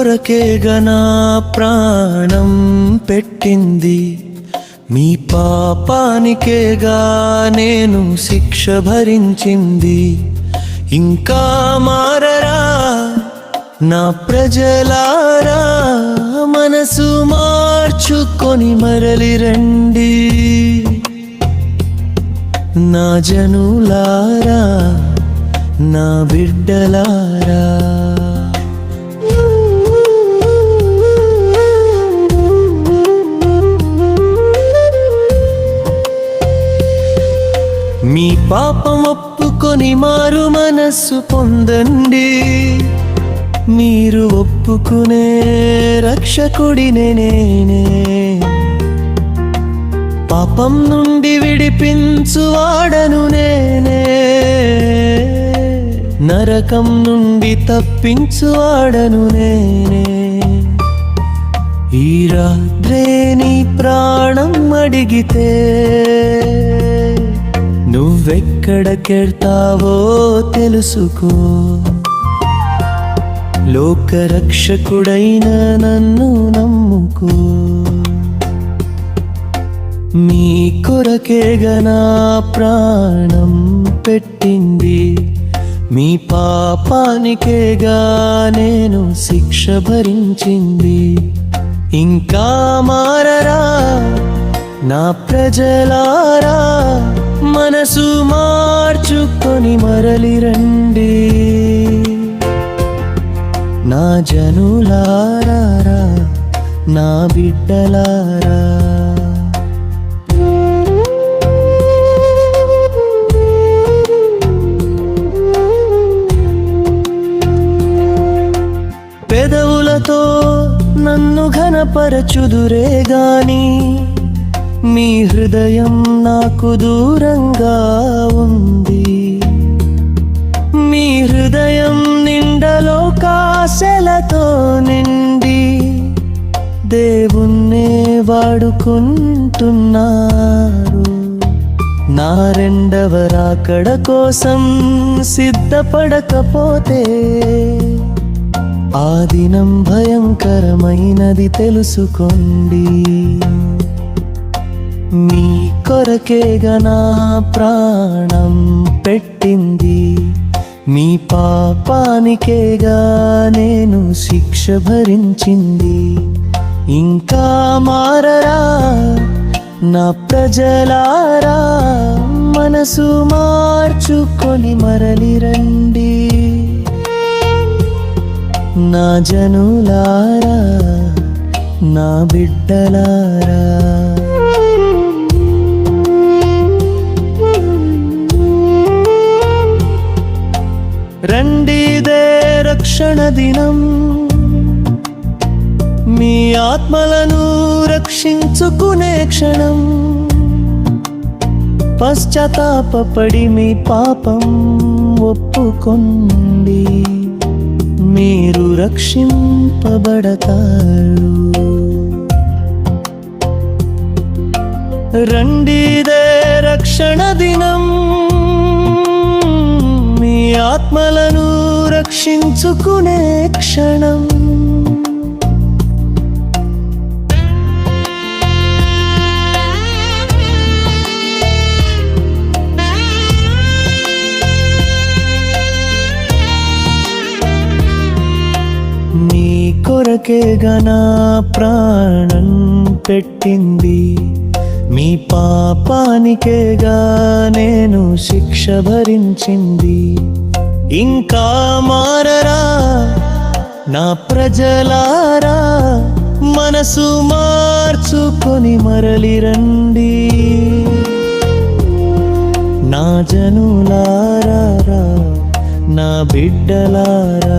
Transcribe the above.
మీ నా ప్రాణం పెట్టింది. మీ పాపానికేగా నేను శిక్ష భరించింది. ఇంకా మారరా నా ప్రజలారా మనసు మార్చుకొని మరలి రండి. నా జనులారా నా బిడ్డలారా. పాపం ఒప్పుకొని మారు మనస్సు పొందండి. మీరు ఒప్పుకునే రక్షకుడినే నేనే పాపం నుండి విడిపించువాడను నేనే. నరకం నుండి తప్పించువాడను నేనే. ఈ రాత్రే నీ ప్రాణం అడిగితే నువ్వెక్కడకెడతావో తెలుసుకో. లోకరక్షకుడైన నన్ను నమ్ముకో. మీ కొరకేగనా ప్రాణం పెట్టింది. మీ పాపానికేగా నేను శిక్ష భరించింది. ఇంకా మారరా నా ప్రజలారా. మనసు మార్చుకొని మరలి రండి. నా జనులారా నా బిడ్డలారా. పెదవులతో నన్ను ఘనపరచుదురే గానీ మీ హృదయం నాకు దూరంగా ఉంది. మీ హృదయం నిండలో కాశలతో నిండి దేవుణ్ణే వాడుకుంటున్నారు. నా రెండవ రాకడ కోసం సిద్ధపడకపోతే ఆ దినం భయంకరమైనది తెలుసుకోండి. మీ కొరకేగా నా ప్రాణం పెట్టింది. మీ పాపానికేగా నేను శిక్ష భరించింది. ఇంకా మారరా నా ప్రజలారా మనసు మార్చుకొని మరలి రండి. నా జనులారా నా బిడ్డలారా. దినం. మీ ఆత్మలను రక్షించుకునే క్షణం. పశ్చాత్తాపడి మీ పాపం ఒప్పుకొండి. మీరు రక్షింపబడతారు. రండిదే రక్షణ దినం. మీ ఆత్మలను దర్శించుకునే క్షణం. నీ కొరకే గనా ప్రాణం పెట్టింది. మీ పాపానికేగా నేను శిక్ష భరించింది. ఇంకా మారరా నా ప్రజలారా మనసు మార్చుకొని మరలి రండి. నా జనులారా నా బిడ్డలారా